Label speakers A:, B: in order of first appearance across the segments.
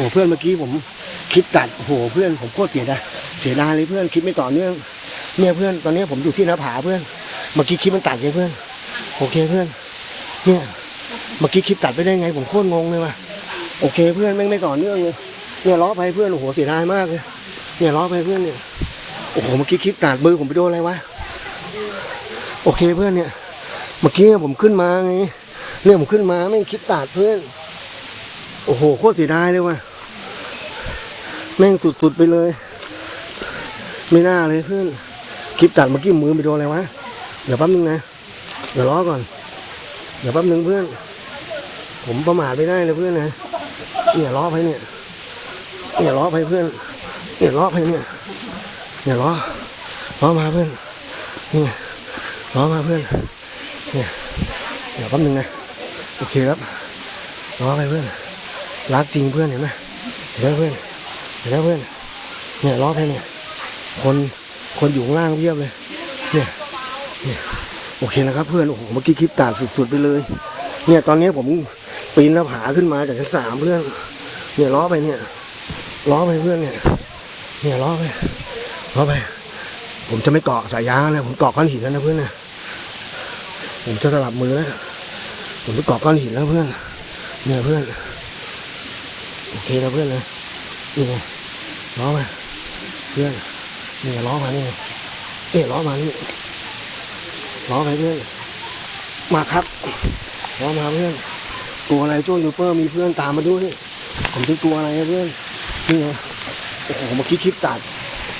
A: หเพื่อนเมื่อกี้ผมคลิปตัดโหเพื่อนผมโคตรเสียดายเสียดายเลยเพื่อนคลิปไม่ต่อเนื่องเนี่ยเพื่อนตอนนี้ผมอยู่ที่หน้าผาเพื่อนเมื่อกี้คลิปมันตัดไงเพื่อนโอเคเพื่อน เนี่ยเมื่อกี้คลิปตัดไปได้ไง ผมโคตรงงเลยว่ะโอเคเพื่อนแม่งไม่ต่อเนื่องเลยเนี่ยล้อไปเพื่อนโอ้โหเสียดายมากเลยเนี่ยล้อไปเพื่อนเนี่ยโอ้โหเมื่อกี้คลิปตัดมือผมไปโดนอะไรวะโอเคเพื่อนเนี่ยเมื่อกี้ผมขึ้นมาไงเนี่ยผมขึ้นมาแม่งคลิปตัดเพื่อน โอ้โหโคตรเสียดายเลยว่ะ แม่งสุดๆไปเลย ไม่น่าเลยเพื่อน คลิปตัดเมื่อกี้มือไปโดนอะไรวะ เดี๋ยวแป๊บนึงนะ เดี๋ยวล้อก่อน เดี๋ยวแป๊บนึงเพื่อน ผมประมาทไม่ได้เลยเพื่อนนะ เนี่ยล้อไปเนี่ย เนี่ยล้อไปเพื่อน เนี่ยล้อไปเนี่ย เนี่ยล้อ ล้อมาเพื่อน นี่ล้อมาเพื่อน เนี่ย เดี๋ยวแป๊บนึงนะ โอเคครับล้อไปเพื่อน รักจริงเพื่อนเห็นไหมเห็นไหมเพื่อน เห็นไหมเพื่อนเนี่ยล้อไปเนี่ยคนคนอยู่ข้างล่างเพียบเลย เนี่ยเนี่ยโอเคนะครับเพื่อนโอ้โหเมื่อกี้คลิปตัดสุดๆไปเลย เนี่ยตอนนี้ผมปีนหน้าผาขึ้นมาจากชั้นสามเพื่อนเนี่ยล้อไปเนี่ยล้อไปเพื่อนเนี่ย เนี่ยล้อไปล้อไป ผมจะไม่เกาะสายยางแล้วผมเกาะก้อนหินแล้วนะเพื่อนนะผมจะสลับมือแล้วผมจะเกาะก้อนหินแล้วเพื่อน เนี่ยเพื่อนโอเคนะเพื่อนนะนี่ไง ล้อมาเพื่อนนี่ไงล้อมานี่เนี่ยล้อมานี่ล้อไปเพื่อนมาครับล้อมาเพื่อนกลัวอะไรโจ้ยูเปอร์มีเพื่อนตามมาด้วยผมจะกลัวอะไรเพื่อนนี่ไงโอ้โหมื่อกี้คลิปตัด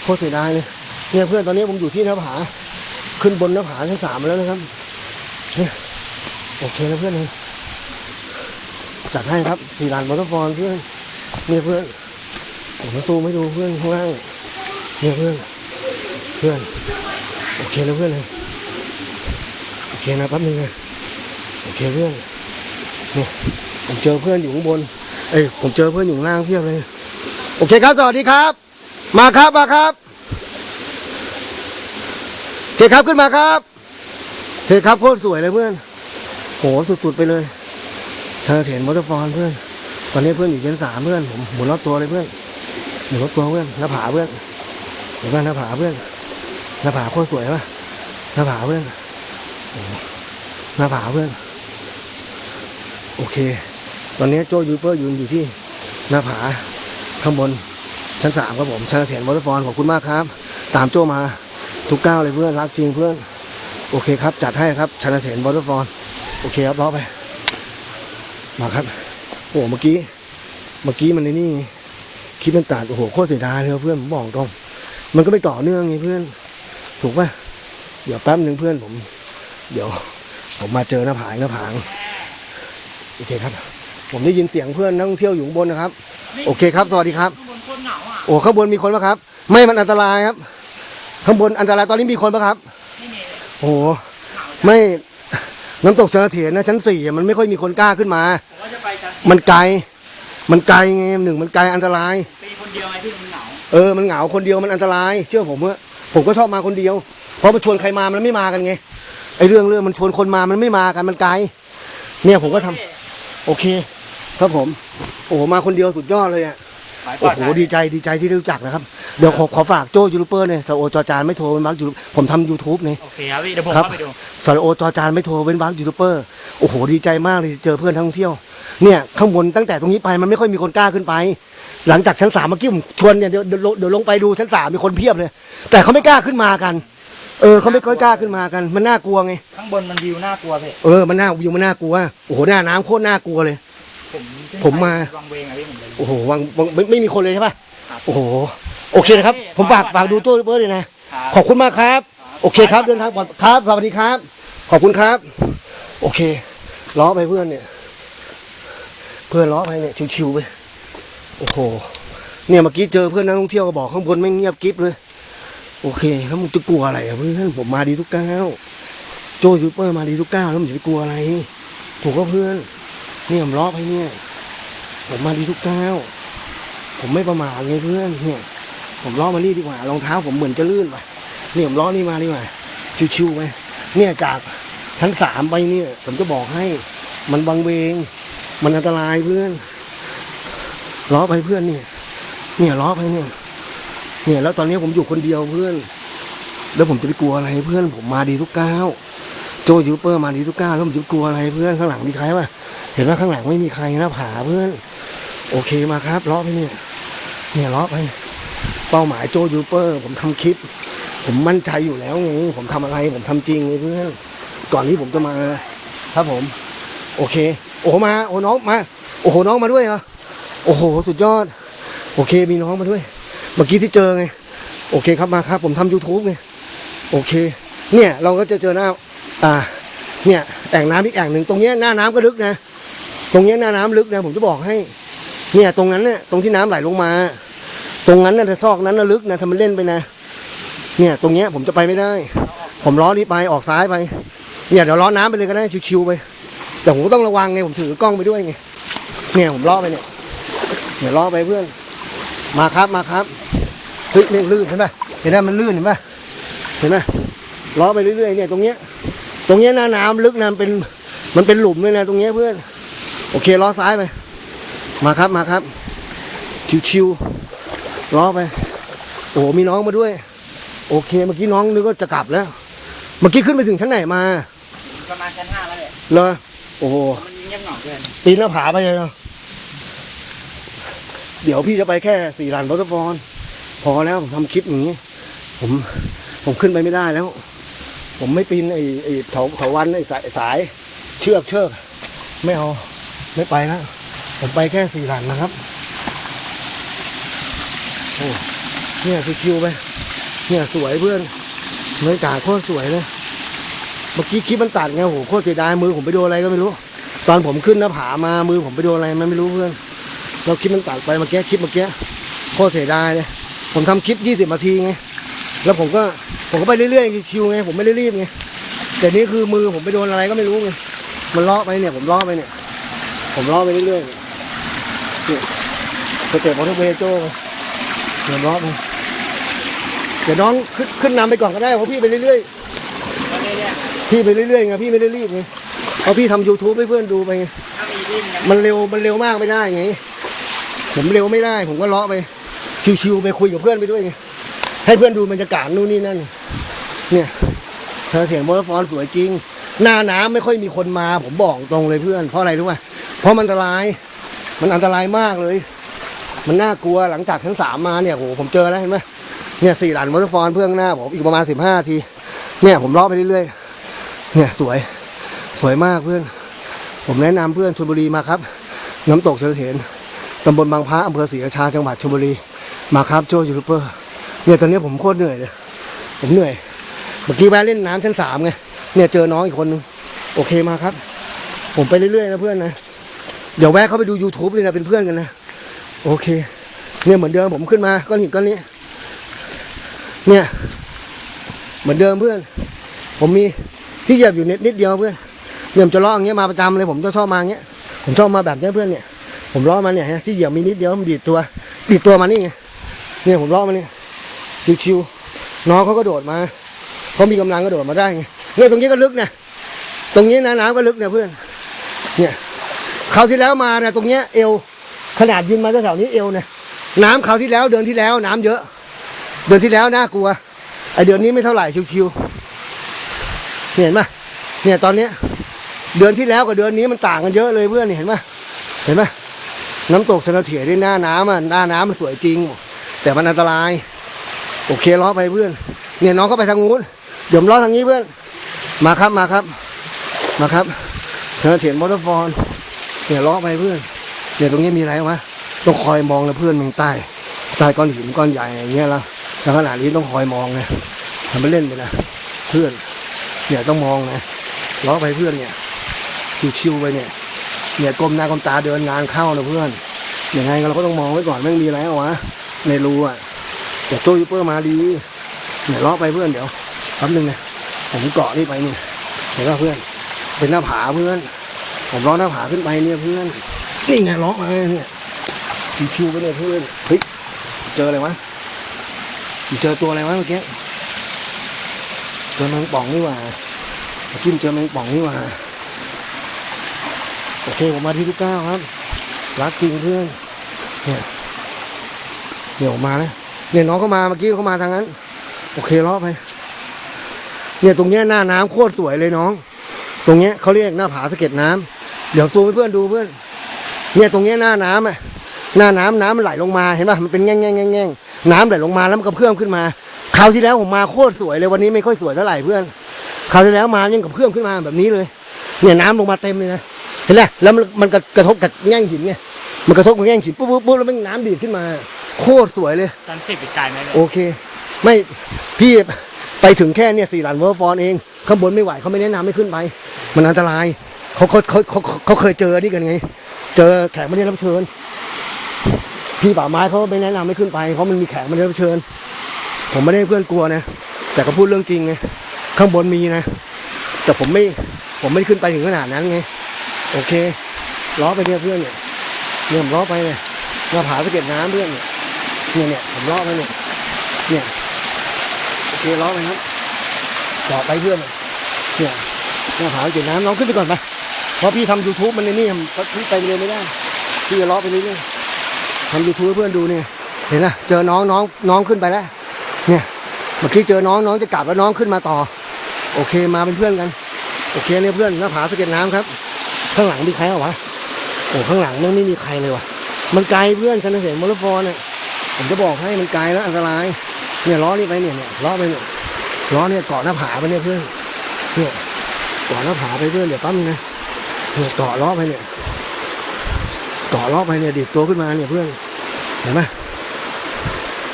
A: โคตรเสียดายเลยเนี่ยเพื่อนตอนนี้ผมอยู่ที่หน้าผา ขึ้นบนหน้าผาชั้นสามแล้วนะครับเนี่ยโอเคนะเพื่อนนะจัดให้ครับสี่ลานมอเตอร์ฟอนเพื่อนเนี่ยเพื่อน ผมมาซูมให้ดูเพื่อนข้างล่างเนี่ยเพื่อนเพื่อนโอเคนะเพื่อนเลยโอเคนะแป๊บนึงนะโอเคเพื่อนเนี่ยผมเจอเพื่อนอยู่ข้างบนเอ้ยผมเจอเพื่อนอยู่ข้างล่างเพียบเลย โอเคครับสวัสดีครับ มาครับมาครับโอเคครับขึ้นมาครับโอเคครับโคตรสวยเลยเพื่อนโหสุดๆไปเลยเชอเถียนมอเตอร์ฟอนเพื่อน ตอนนี้เพื่อนอยู่ชั้นสามเพื่อนผมหมุนรอบตัวเลยเพื่อน หมุนรอบตัวเพื่อนหน้าผาเพื่อนเห็นไหมหน้าผาเพื่อนหน้าผาโคตรสวยปะหน้าผาเพื่อนหน้าผาเพื่อนโอเค ตอนนี้โจยูเปอร์ยืนอยู่ที่หน้าผาข้างบนชั้นสามครับผมชาเสียนมอเตอร์ฟอนขอบคุณมากครับ ตามโจมาทุกก้าวเลยเพื่อนรักจริงเพื่อนโอเคครับ จัดให้ครับชาเสียนมอเตอร์ฟอนโอเคครับล้อไป มาครับ โอ้เมื่อกี้ เมื่อกี้มันในนี่ คลิปมันตัดโอ้โหโคตรเสียดายเลยเพื่อนผมบอกตรง มันก็ไม่ต่อเนื่องไงเพื่อน ถูกป่ะเดี๋ยวแป๊บหนึ่งเพื่อนผม เดี๋ยว ผมมาเจอหน้าผาหน้าผางโอเคครับ ผมได้ยินเสียงเพื่อนนักท่องเที่ยวอยู่ข้างบนนะครับ โอเคครับ สวัสดีครับ
B: โอ้
A: ข้างบนมีคนปะครับ ไม่มันอันตรายครับ ข้างบนอันตรายตอนนี้มีคนปะครับโอ้ไม่น้ำตกเถียรนะชั้นสี่มันไม่ค่อยมีคนกล้าขึ้นมา
B: มั
A: นไกล มันไกลไงหนึ่งมันไกลอันตราย
B: ปีคนเดียวไงที่มันเหงา
A: เออมันเหงาคนเดียวมันอันตราย เชื่อผมเถอะผมก็ชอบมาคนเดียว เพราะมาชวนใครมามันไม่มากันไงไอ้เรื่องเรื่องมันชวนคนมามันไม่มากันมันไกลเนี่ยผมก็ทำโอเค ครับผม โอ้โหมาคนเดียวสุดยอดเลยอะ
B: หมายปล
A: โอ้
B: อด
A: โห
B: ภัย
A: ดีใจดีใจที่ได้รู้จักนะครับเดี๋ยวขอขอฝากโจยูทูบเบอร์เนี่ยสโอจอจานไม่โทรเป็นบักยูผมทำยูทูบเนี่ย
B: โอเคครับพี่เดี๋ยวผม
A: ครับ
B: เข้าไปดู
A: สโอจอจานไม่โทรเป็นบักยูทูบเบอร์โอ้โหดีใจมากเลยเจอเพื่อนทั้งท่องเที่ยว เนี่ยข้างบนตั้งแต่ตรงนี้ไปมันไม่ค่อยมีคนกล้าขึ้นไป หลังจากชั้นสามเมื่อกี้ผมชวนเนี่ยเดี๋ยวเดี๋ยวเดี๋ยวลงไปดูชั้นสามมีคนเพียบเลย แต่เขาไม่กล้าขึ้นมากัน เออเขาไม่ค่อยกล้าขึ้นมากัน มันน่ากลัวไง
B: ข้างบนมันวิวน่ากลัวพี่
A: เออมันน่าวิวมันน่ากลัวโอ้โหหน้าน้ำโคตรน่ากลัวเลย
B: ผมขึ้น
A: ผมมา
B: ไปวังเวงอะพี่ผมเลย
A: โอ้โหวังวังไม่ไม่มีคนเลยใช่ปะ
B: ครับ
A: โอ้โหโอเคนะครับ ผมฝากฝากดูตัวเบอร์เลยนะ
B: ครับ
A: ขอบคุณมากครับ โอเคครับเดินทางปลอดครับสวัสดีครับ ขอบคุณครับ โอเคล้อไปเพื่อนเนี่ย เพื่อนล้อไปเนี่ยชิวๆไปโอ้โหเนี่ยเมื่อกี้เจอเพื่อนนักท่องเที่ยวก็บอกข้างบนไม่เงียบกิ๊บเลย โอเคแล้วมึงจะกลัวอะไรอะเพื่อนผมมาดีทุกก้าวโจยูเปอร์มาดีทุกก้าวแล้วมึงจะไปกลัวอะไรถูกก็เพื่อนเนี่ยผมล้อไปเนี่ยผมมาดีทุกก้าวผมไม่ประมาทไงเพื่อนเนี่ยผมล้อมานี่ดีกว่ารองเท้าผมเหมือนจะลื่นไปเนี่ยผมล้อนี่มาดีกว่าชิวๆไปเนี่ยจากชั้นสามไปเนี่ยผมจะบอกให้มันบังเวง มันอันตรายเพื่อนล้อไปเพื่อนเนี่ยเนี่ยล้อไปเนี่ย เนี่ย แล้วตอนนี้ผมอยู่คนเดียวเพื่อน แล้วผมจะไปกลัวอะไรเพื่อน ผมมาดีทุกก้าวโจยูเปอร์มาดีทุกก้าวแล้วผมจะกลัวอะไรเพื่อนข้างหลังมีใครวะเห็นว่าข้างหลังไม่มีใครนะผาเพื่อน โอเคมาครับล้อไปเนี่ย เนี่ยล้อไปเป้าหมายโจยูเปอร์ ผมทำคลิป ผมมั่นใจอยู่แล้วไงผมทำอะไร ผมทำจริงเลยเพื่อน ก่อนที่ผมจะมา ครับผม โอเค โอ้มาโอ้น้องมา โอ้โหน้องมาด้วยเหรอโอ้โห สุดยอด โอเคมีน้องมาด้วย เมื่อกี้ที่เจอไง โอเคครับมาครับ ผมทำ YouTube ไง โอเค เนี่ยเราก็จะเจอหน้าอ่าเนี่ยแอ่งน้ำอีกแอ่งหนึ่งตรงเนี้ยหน้าน้ำก็ลึกนะ ตรงเนี้ยหน้าน้ำลึกนะผมจะบอกให้ เนี่ยตรงนั้นเนี่ยตรงที่น้ำไหลลงมา ตรงนั้นน่ะซอกนั้นน่ะลึกนะทำมันเล่นไปนะ เนี่ยตรงเนี้ยผมจะไปไม่ได้ ผมล้อนี้ไปออกซ้ายไป เนี่ยเดี๋ยวล้อน้ำไปเลยก็ได้ชิวๆไป แต่ผมก็ต้องระวังไงผมถือกล้องไปด้วยไงเนี่ยผมล้อไปเนี่ยเนี่ยล้อไปเพื่อน มาครับมาครับเฮ้ยเนี่ยลื่นเห็นปะเห็นไหมมันลื่นเห็นปะเห็นไหมล้อไปเรื่อยๆเนี่ยตรงเนี้ย ตรงเนี้ยหน้าน้ำลึกนะมันเป็นมันเป็นหลุมเลยนะตรงเนี้ยเพื่อน โอเคล้อซ้ายไป มาครับมาครับชิวๆล้อไป โอ้มีน้องมาด้วย โอเค เมื่อกี้น้องนึกว่าจะกลับแล้ว เมื่อกี้ขึ้นไปถึงชั้นไหนมา
B: ประมาณชั้นห้าแล้วเนี่ย
A: เลย โอ้โห
B: มันเงียบเหงาเกิน
A: ปีนหน้าผาไปเลยเนอะเดี๋ยวพี่จะไปแค่สี่ลานบอสฟอนพอแล้วผมทำคลิปอย่างนี้ ผมผมขึ้นไปไม่ได้แล้ว ผมไม่ปีนไอ้ไอ้เถาเถาวันไอ้สายสาย เชือกเชือกไม่เอาไม่ไปแล้วผมไปแค่สี่ลานนะครับโอ้เนี่ยชิวๆไป เนี่ยสวยเพื่อนบรรยากาศโคตรสวยเลย เมื่อกี้คลิปมันตัดไงโหโคตรเสียดายมือผมไปโดนอะไรก็ไม่รู้ ตอนผมขึ้นหน้าผามามือผมไปโดนอะไรมันไม่รู้เพื่อนเราคลิปมันตัดไปเมื่อกี้คลิปเมื่อกี้โคตรเสียดายเลยผมทำคลิปยี่สิบนาทีไงแล้วผมก็ผมก็ไปเรื่อยๆชิวไงผมไม่ได้รีบไงแต่นี่คือมือผมไปโดนอะไรก็ไม่รู้ไงมันลาะไปเนี่ยผมลาะไปเนี่ย ผมลาะไปเรื่อยๆเนี่ยเนี่ยสเต็ปมอเตอร์เวโจ้เนี่ยเลาะไปเดี๋ยวน้องขึ้นขึ้นนำไปก่อนก็ได้เพราะพี่ไปเรื่อยๆ พี่ไปเรื่อยๆไงพี่ไม่ได้รีบไงเอาะพี่ทำ YouTube ให้เพื่อนดูไปไง
B: ถ้ามีที่มัน
A: มันเร็วมันเร็วมากไม่ได้ไงผมเร็วไม่ได้ ผมก็เลาะไป ชิวๆไปคุยกับเพื่อนไปด้วยไงให้เพื่อนดูบรรยากาศนู่นนี่นั่น เนี่ยเธอเสียงมอเตอร์ฟอนสวยจริง หน้าน้ำไม่ค่อยมีคนมา ผมบอกตรงเลยเพื่อน เพราะอะไรรู้ไหมเพราะมันอันตราย มันอันตรายมากเลย มันน่ากลัวหลังจากชั้นสามมาเนี่ยโหผมเจอแล้วเห็นไหมเนี่ยสี่หลันมอเตอร์ฟอนเพื่อนหน้าผมอีกประมาณสิบห้าที เนี่ยผมเลาะไปเรื่อยๆ เนี่ยสวยสวยมากเพื่อน ผมแนะนำเพื่อนชลบุรีมาครับ น้ำตกเฉลิมเถนตำบลบางพระอำเภอศรีราชาจังหวัดชลบุรีมาครับโจยูทูบเบอร์เนี่ยตอนนี้ผมโคตรเหนื่อยเลยผมเหนื่อยเมื่อกี้แวะเล่นน้ำชั้นสามไงเนี่ยเจอน้องอีกคนนึงโอเคมาครับ ผมไปเรื่อยๆนะเพื่อนนะเดี๋ยวแวะเข้าไปดู YouTube เลยนะเป็นเพื่อนกันนะโอเค เนี่ยเหมือนเดิมผมขึ้นมาก้อนหินก้อนนี้ เนี่ย เหมือนเดิมเพื่อน ผมมี ที่เหยียบอยู่นิดนิดเดียวเพื่อนเนี่ยผมจะล้ออย่างเงี้ยมาประจำเลยผมจะชอบมาอย่างเงี้ยผมชอบมาแบบเนี้ยเพื่อนเนี่ย ผมล้อมาเนี่ยฮะที่เหยียบมีนิดเดียวมันดีดตัว ดีดตัวมานี่ไงเนี่ยผมล้อมาเนี่ยชิวๆน้องเขาก็โดดมาเขามีกำลังก็โดดมาได้ไงเนี่ยตรงนี้ก็ลึกนะตรงนี้นะน้ำก็ลึกเนี่ยเพื่อน เนี่ยคราวที่แล้วมาเนี่ยตรงเนี้ยเอว ขนาดยืนมาแถวๆนี้เอวเนี่ยน้ำคราวที่แล้วเดือนที่แล้วน้ำเยอะ เดือนที่แล้วน่ากลัวไอเดือนนี้ไม่เท่าไหร่ชิวๆ เห็นปะเนี่ยตอนเนี้ยเดือนที่แล้วกับเดือนนี้มันต่างกันเยอะเลยเพื่อนเห็นปะเห็นปะน้ำตกสนเถียด้หน้าน้ำอะหน้าน้ำมันสวยจริง แต่มันอันตราย โอเคล้อไปเพื่อน เนี่ยน้องก็ไปทางนู้นเดี๋ยวผมล้อทางนี้เพื่อน มาครับมาครับ มาครับสนเถียนมอเตอร์ฟอนเนี่ยล้อไปเพื่อนเนี่ยตรงนี้มีอะไรวะต้องคอยมองเลยเพื่อนมึงใต้ใต้ก้อนหินก้อนใหญ่อย่างเงี้ยแล้วแล้วขนาดนี้ต้องคอยมองไงทำไปเล่นไปนะเพื่อน เนี่ยต้องมองนะล้อไปเพื่อนเนี่ยชิวๆไปเนี่ยเนี่ยก้มหน้าก้มตาเดินงานเข้านะเพื่อนอยังไงเราก็ต้องมองไว้ก่อนไม่งมีอะไรเอาวะในรูอะเดี๋ยวโต้ยูเปอร์มาดีเนี่ยล้อไปเพื่อนเดี๋ยวแป๊บนึงนะผมเกาะนี่ไปนี่เห็นป่ะเพื่อน เป็นหน้าผาเพื่อน ผมล้อหน้าผาขึ้นไปเนี่ยเพื่อนนี่ไงล้อมาเนี่ยชิวๆไปเนี่ยเพื่อนเฮ้ยเจออะไรวะเจอตัวอะไรวะเมื่อกี้ จอแมงป่องนี่หว่าเมื่อกี้เจอแมงป่องนี่หว่าโอเคผมมาที่ลูกเก้าครับ รักจริงเพื่อนเนี่ยเนี่ยผมมาแล้วเนี่ยน้องเขามาเมื่อกี้เขามาทางนั้น โอเคล้อไปเนี่ยตรงเนี้ยหน้าน้ำโคตรสวยเลยน้อง ตรงเนี้ยเขาเรียกหน้าผาสะเก็ดน้ำเดี๋ยวซูมให้เพื่อนดูเพื่อน เนี่ยตรงเนี้ยหน้าน้ำอะหน้าน้ำน้ำมันไหลลงมาเห็นป่ะมันเป็นแง่งแง่งแง่งน้ำไหลลงมาแล้วมันก็เพิ่มขึ้นมา ราวที่แล้วผมมาโคตรสวยเลยวันนี้ไม่ค่อยสวยเท่าไหร่เพื่อนคราวที่แล้วมายังกับเพิ่มขึ้นมาแบบนี้เลย เนี่ยน้ำลงมาเต็มเลยนะเห็นไหมแล้วมันมันกระกระทบกับแง่งหินไงมันกระทบกับแง่งหินปุ๊บปุ๊บปุ๊บแล้วมันน้ำดีดขึ้นมา โคตรสวยเลย
B: ตอนสิบอีกไกลไหมเนี่ย
A: โอเค ไม่พี่ไปถึงแค่เนี่ยสี่หลันเวอร์ฟอนเองข้างบนไม่ไหวเขาไม่แนะนำให้ขึ้นไป มันอันตรายเขาเขาเขาเขาเขาเคยเจอนี่กันไง เจอแขกไม่ได้รับเชิญ พี่ป่าไม้เขาไม่แนะนำให้ขึ้นไปเพราะมันมีแขกไม่ได้รับเชิญ ผมไม่ได้ให้เพื่อนกลัวนะ แต่ก็พูดเรื่องจริงไงข้างบนมีนะ แต่ผมไม่ผมไม่ขึ้นไปถึงขนาดนั้นไง โอเคล้อไปเนี่ยเพื่อนเนี่ยเนี่ยผมล้อไปเนี่ยหน้าผาสะเก็ดน้ำเพื่อนเนี่ยเนี่ยเนี่ยผมล้อไปเนี่ยเนี่ยโอเคล้อไปครับต่อไปเพื่อนเนี่ยหน้าผาสะเก็ดน้ำน้องขึ้นไปก่อนไปเพราะพี่ทำยูทูบมันในนี่พี่ไปเร็วไม่ได้พี่จะล้อไปเรื่อยๆทำยูทูบเพื่อนดูเนี่ยเห็นนะเจอน้องน้องน้องขึ้นไปแล้ว เนี่ยเมื่อกี้เจอน้องน้องจะกลับแล้วน้องขึ้นมาต่อ โอเคมาเป็นเพื่อนกัน โอเคเนี่ยเพื่อนหน้าผาสะเก็ดน้ำครับ ข้างหลังมีใครเหรอวะโอ้ข้างหลังมันไม่มีใครเลยวะมันไกลเพื่อนฉันเห็นมอเตอร์ฟอร์เนี่ยผมจะบอกให้มันไกลแล้วอันตราย เนี่ยล้อนี่ไปเนี่ยเนี่ยล้อไปเนี่ยล้อเนี่ยเกาะหน้าผาไปเนี่ยเพื่อนเนี่ยเกาะหน้าผาไปเพื่อนเดี๋ยวปั๊มนะเนี่ยเกาะล้อไปเนี่ยเกาะล้อไปเนี่ยดิดตัวขึ้นมาเนี่ยเพื่อนเห็นไหม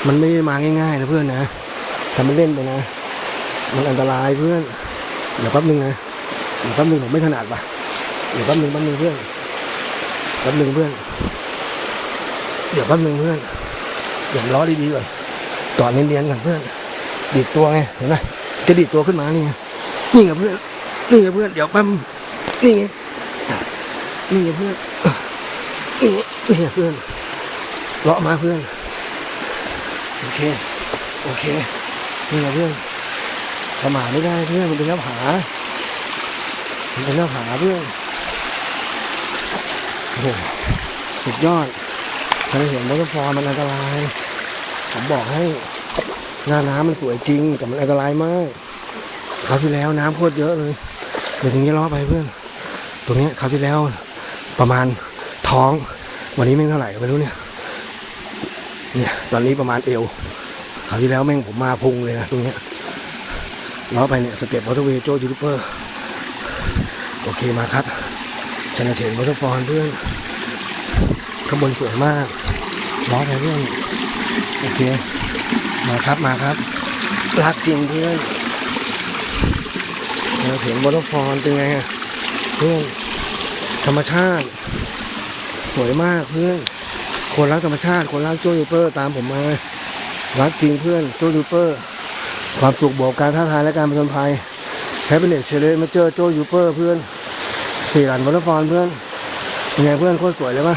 A: มันไม่ได้มาง่ายๆนะเพื่อนนะทำมันเล่นไปนะ มันอันตรายเพื่อน เดี๋ยวแป๊บนึงนะ เดี๋ยวแป๊บนึงผมไม่ถนัดปะเดี๋ยวแป๊บนึงแป๊บนึงเพื่อน แป๊บนึงเพื่อน เดี๋ยวแป๊บนึงเพื่อนเดี๋ยวล้อดีๆก่อนก่อนเนียนๆก่อนเพื่อน ดีดตัวไง เห็นไหมจะดีดตัวขึ้นมานี่ไง นี่ไงเพื่อน นี่ไงเพื่อน เดี๋ยวแป๊บนี่ไง นี่ไงเพื่อน นี่ไงเพื่อน เลาะมาเพื่อน เค โอเค นี่ไงเพื่อนสมาไม่ได้เพื่อนมันเป็นหน้าผามันเป็นหน้าผาเพื่อนโอ้โหสุดยอดฉันเห็นมอเตอร์ฟอร์มันอันตราย ผมบอกให้หน้าน้ำมันสวยจริง แต่มันอันตรายมากคราวที่แล้วน้ำโคตรเยอะเลยเดี๋ยวถึงจะล้อไปเพื่อน ตรงนี้คราวที่แล้วประมาณท้อง วันนี้ไม่เท่าไหร่ไม่รู้เนี่ย เนี่ย ตอนนี้ประมาณเอวคราวที่แล้วแม่งผมมาพุงเลยนะตรงเนี้ยล้อไปเนี่ยสเต็ปวอเตอร์เวย์โจยูทูบเบอร์โอเคมาครับชนะเฉนวอเตอร์ฟอนเพื่อนข้างบนสวยมากล้อไปเพื่อนโอเค มาครับมาครับรักจริงเพื่อนชนะเฉนวอเตอร์ฟอนเป็นไงอะเพื่อนธรรมชาติ สวยมากเพื่อน คนรักธรรมชาติ คนรักโจยูเบอร์ตามผมมา รักจริงเพื่อนโจยูเบอร์ ความสุขบวกการท้าทายและการผจญภัยแฮปปี้เน็ตเชลเลมาเจอโจยูเปอร์เพื่อนสี่หลันวอลเลย์บอลเพื่อนเป็นไงเพื่อนโคตรสวยเลยปะ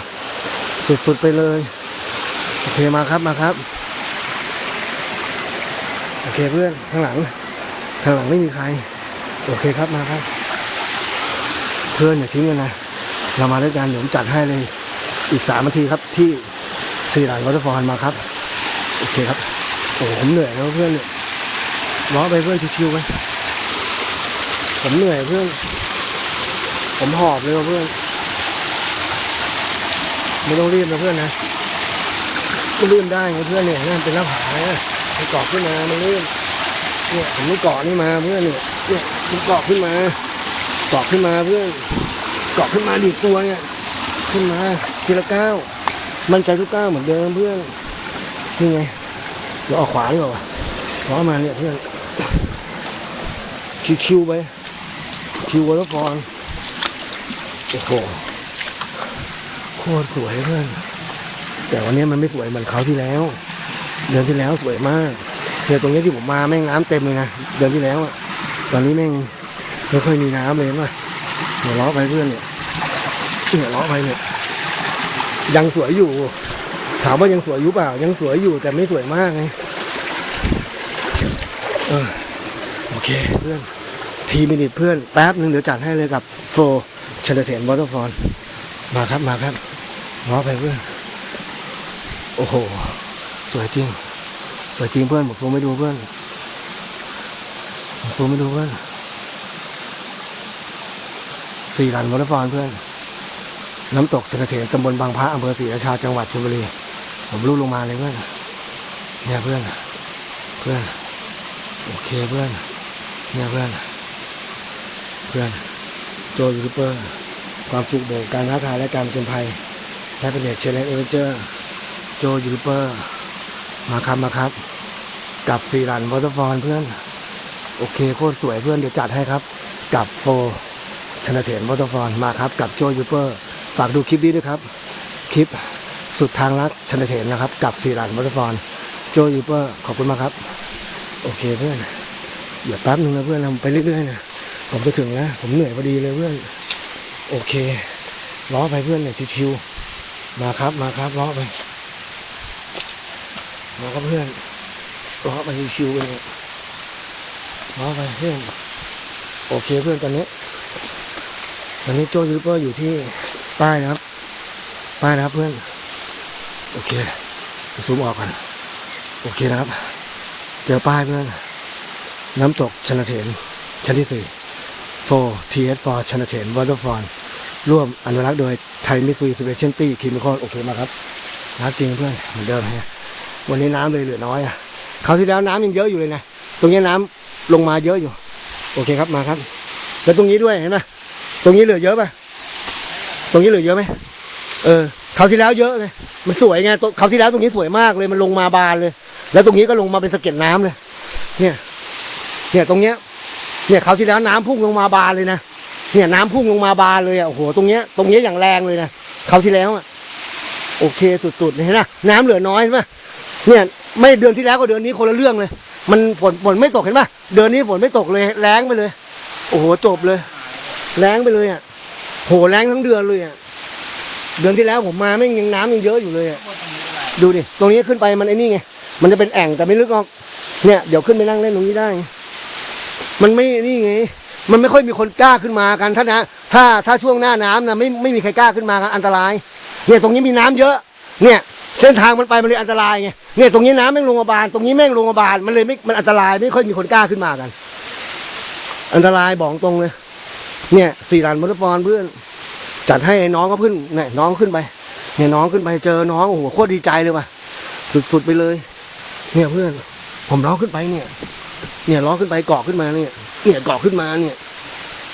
A: สุดๆไปเลย โอเคมาครับมาครับ โอเคเพื่อนข้างหลัง ข้างหลังไม่มีใคร โอเคครับมาครับ เพื่อนอย่าทิ้งกันนะเรามาด้วยกันเดี๋ยวผมจัดให้เลย อีกสามนาทีครับที่สี่หลันวอลเลย์บอลมาครับ โอเคครับโอ้ผมเหนื่อยแล้วเพื่อนเนี่ยล้อไปเพื่อนชิวๆไปผมเหนื่อยเพื่อน ผมหอบเลยว่ะเพื่อน ไม่ต้องรีบนะเพื่อนนะมันลื่นได้ไงเพื่อนเนี่ยนั่นเป็นหน้าผาเนี่ยมันเกาะขึ้นมามันลื่นเนี่ยผมไม่เกาะนี่มาเพื่อนเนี่ยเนี่ยมันเกาะขึ้นมาเกาะขึ้นมาเพื่อนเกาะขึ้นมาดีตัวเนี่ยขึ้นมา ทีละก้าวมั่นใจทุกก้าวเหมือนเดิมเพื่อนนี่ไงเดี๋ยวออกขวาดีกว่าวะล้อมาเนี่ยเพื่อนชิวๆไปชิววอลเลย์บอลโอ้โหโคตรสวยเพื่อน แต่วันนี้มันไม่สวยเหมือนเขาที่แล้ว เดือนที่แล้วสวยมากเนี่ยวตรงนี้ที่ผมมาแม่งน้ำเต็มเลยนะเดือนที่แล้วอะตอนนี้แม่งไม่ค่อยมีน้ำเลยนะเดี๋ยวล้อไปเพื่อนเนี่ยเนี่ยวล้อไปเนี่ย ยังสวยอยู่ ถามว่ายังสวยอยู่เปล่า ยังสวยอยู่แต่ไม่สวยมากไงเออโอเคเพื่อนทีมินิทเพื่อนแป๊บหนึ่งเดี๋ยวจัดให้เลยกับโฟชนเดเซนวอเตอร์ฟอนมาครับมาครับล้อไปเพื่อนโอ้โห สวยจริง สวยจริงเพื่อนผมซูมไม่ดูเพื่อนผมซูมไม่ดูเพื่อนสี่รันวอลเลย์บอลเพื่อน น้ำตกชนเถนตำบลบางพระอำเภอศรีราชาจังหวัดชลบุรี ผมรูดลงมาเลยเพื่อน เนี่ยเพื่อน เพื่อน โอเคเพื่อน เนี่ยเพื่อน เพื่อน โจยูทูบเบอร์ ความสุขโบกการท้าทายและการจญภัยและเป็นเด็กเชลเลนเอเวนเจอร์ โจยูทูบเบอร์ มาครับมาครับ กับซีรันวอเตอร์ฟอนเพื่อน โอเคโคตรสวยเพื่อนเดี๋ยวจัดให้ครับ กับโฟชนะเถนวอเตอร์ฟอนมาครับกับโจยูทูบเบอร์ ฝากดูคลิปนี้ด้วยครับ คลิปสุดทางรักชนเถนนะครับ กับซีรันวอเตอร์ฟอนโจยูเบอร์ขอบคุณมากครับ โอเคเพื่อนเดี๋ยวแป๊บนึงนะเพื่อนทำไปเรื่อยๆนะผมจะถึงแล้วผมเหนื่อยพอดีเลยเพื่อน โอเคล้อไปเพื่อนเนี่ยชิวๆมาครับมาครับล้อไปล้อกับเพื่อนล้อไปชิวๆเนี่ยล้อไปเพื่อนโอเคเพื่อนตอนนี้ตอนนี้โจยูเบอร์อยู่ที่ ป้ายนะครับ ป้ายนะครับเพื่อน โอเคซูมออกก่อน โอเคนะครับ เจอป้ายเพื่อน น้ำตกชนเถนชั้นที่สี่โฟทีเอสฟร์ชนเถนวอเตอร์ฟอนร่วมอนุรักษ์โดยไทยมิสซูสเปเชียลตี้คิมิคอลโอเคมาครับน้ำจริงเพื่อนเหมือนเดิมฮะวันนี้น้ำเลยเหลือน้อยอะคราวที่แล้วน้ำยังเยอะอยู่เลยนะ ตรงนี้น้ำลงมาเยอะอยู่ โอเคครับมาครับ แล้วตรงนี้ด้วยเห็นไหมตรงนี้เหลือเยอะป่ะ ตรงนี้เหลือเยอะไหมเออคราวที่แล้วเยอะเลยมันสวยไงตัวคราวที่แล้วตรงนี้สวยมากเลยมันลงมาบานเลย แล้วตรงนี้ก็ลงมาเป็นสะเก็ดน้ำเลย เนี่ย เนี่ยตรงเนี้ย เนี่ยคราวที่แล้วน้ำพุ่งลงมาบานเลยนะเนี่ยน้ำพุ่งลงมาบานเลยอะโอ้โหตรงเนี้ยตรงเนี้ยอย่างแรงเลยนะคราวที่แล้วอะโอเคสุดๆเห็นไหมน้ำเหลือน้อยเห็นไหมเนี่ยไม่เดือนที่แล้วก็เดือนนี้คนละเรื่องเลย มันฝนฝนไม่ตกเห็นป่ะเดือนนี้ฝนไม่ตกเลยแรงไปเลย โอ้โหจบเลย แรงไปเลยอะ โหแรงทั้งเดือนเลยอะเดือนที่แล้วผมมาไม่งยังน้ำยังเยอะอยู่เลยอะดูดิตรงนี้ขึ้นไปมันไอ้นี่ไงมันจะเป็นแอ่งแต่ไม่ลึกหรอกเนี่ยเดี๋ยวขึ้นไปนั่งเล่นตรงนี้ได้ มันไม่นี่ไงมันไม่ค่อยมีคนกล้าขึ้นมากันถ้านะถ้าถ้าช่วงหน้าน้ำนะไม่ไม่มีใครกล้าขึ้นมากันอันตราย เนี่ยตรงนี้มีน้ำเยอะ เนี่ยเส้นทางมันไปมันเลยอันตรายไงเนี่ยตรงนี้น้ำแม่งลงมาบานตรงนี้แม่งลงมาบานมันเลยไม่มันอันตรายไม่ค่อยมีคนกล้าขึ้นมากัน อันตรายบอกตรงเลย เนี่ยสี่ด่านมอเตอร์บอลเพื่อน จัดให้น้องก็ขึ้นเนี่ยน้องขึ้นไป เนี่ยน้องขึ้นไปเจอน้องโอ้โหโคตรดีใจเลยว่ะ สุดๆไปเลย เนี่ยเพื่อน ผมล้อขึ้นไปเนี่ย เนี่ยล้อขึ้นไปเกาะขึ้นมาเนี่ยเนี่ยเกาะขึ้นมาเนี่ย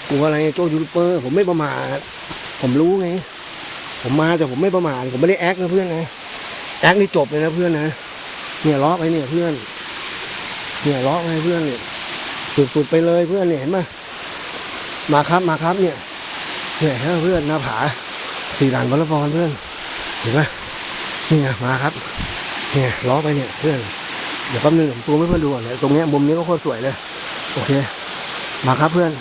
A: กลัวอะไรโจยูทูบเบอร์ผมไม่ประมาทผมรู้ไง ผมมาแต่ผมไม่ประมาทผมไม่ได้แอคนะเพื่อนนะแอคนี่จบเลยนะเพื่อนนะเนี่ยล้อไปเนี่ยเพื่อน เนี่ยล้อไปเพื่อนเนี่ยสุดๆไปเลยเพื่อนเนี่ยเห็นไหม มาครับมาครับเนี่ยเนี่ยฮะเพื่อนหน้าผาสี่หลันวอลลย์บอลเพื่อนเห็นไหมนี่ไงมาครับเนี่ยล้อไปเนี่ยเพื่อนเดี๋ยวแป๊บนึงผมซูมให้เพื่อนดูก่อนเลยตรงเนี้ยมุมนี้ก็โคตรสวยเลยโอเค มาครับเพื่อน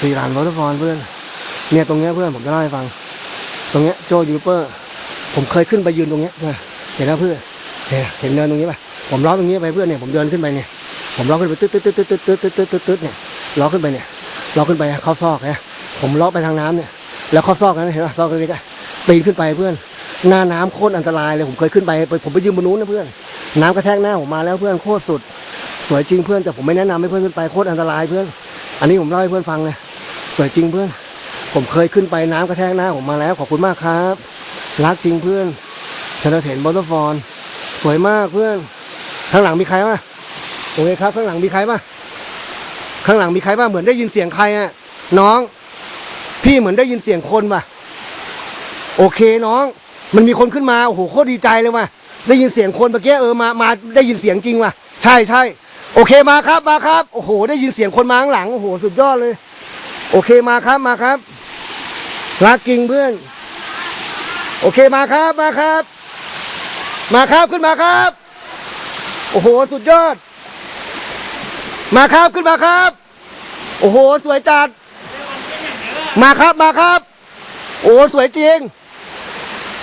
A: สี่หลานวอเตอร์ฟอลเพื่อนเนี่ยตรงเนี้ยเพื่อนผมจะเล่าให้ฟัง ตรงเนี้ยโจยูเปอร์ ผมเคยขึ้นไปยืนตรงเนี้ยนเห็นแล้วเพื่อนเห็นเห็นเนินตรงนี้ป่ะผมล้อตรงนี้ไปเพื่อนเนี่ยผมเดินขึ้นไปเนี่ยผมล้อขึ้นไปตึ๊ดตึ๊ดตึ๊ดตึ๊ดตึ๊ดตึ๊ดตึ๊ดตึ๊ดตึ๊ดเนี่ยล้อขึ้นไปเนี่ย ล้อขึ้นไปเข้าซอกนี่ยผมล้อไปทางน้ำเนี่ยแล้วเข้าซอกนั้นเห็นป่ะซอกเล็กๆปีนขึ้นไปเพื่อน หน้าน้ำโคตรอันตรายเลยผมเคยขึ้นไปผมไปยืนบนนู้นนะเพื่อน น้ำกระแทกหน้าผมมาแล้วเพื่อนโคตรสุด สวยจริงเพื่อนแต่ผมไม่แนะนำให้เพื่อนขึ้นไปโคตรอันตรายเพื่อน อันนี้ผมเล่าให้เพื่อนฟังเลยสวยจริงเพื่อน ผมเคยขึ้นไปน้ำกระแทกหน้าผมมาแล้วขอบคุณมากครับรักจริงเพื่อนชนะเถนบอลฟอนสวยมากเพื่อนข้างหลังมีใครป่ะโอเคครับข้างหลังมีใครป่ะ ข้างหลังมีใครป่ะเหมือนได้ยินเสียงใครอะน้อง พี่เหมือนได้ยินเสียงคนป่ะ โอเคน้อง มันมีคนขึ้นมาโอ้โหโคตรดีใจเลยว่ะได้ยินเสียงคนเมื่อกี้เออมามาได้ยินเสียงจริงว่ะ ใช่ใช่โอเคมาครับมาครับ โอ้โห ได้ยินเสียงคนมาข้างหลังโอ้โหสุดยอดเลย โอเคมาครับมาครับรักจริงเพื่อน โอเคมาครับมาครับ มาครับขึ้นมาครับ โอ้โห สุดยอด มาครับขึ้นมาครับ โอ้โห สวยจัด มาครับมาครับ โอ้สวยจริง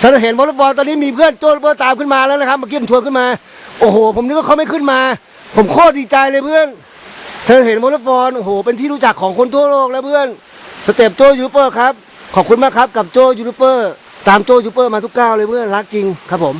A: ฉันเห็นวอลเลย์บอลตอนนี้มีเพื่อนโจนเพื่อนตามขึ้นมาแล้วนะครับเมื่อกี้ผมชวนขึ้นมา โอ้โห ผมนึกว่าเขาไม่ขึ้นมา ผมโคตรดีใจเลยเพื่อนฉันเห็นวอลเลย์บอลโอ้โห เป็นที่รู้จักของคนทั่วโลกแล้วเพื่อน สเต็ปโจยูทูบเบอร์ครับ ขอบคุณมากครับกับโจยูทูบเบอร์ ตามโจยูทูบเบอร์มาทุกก้าวเลยเพื่อนรักจริงครับผม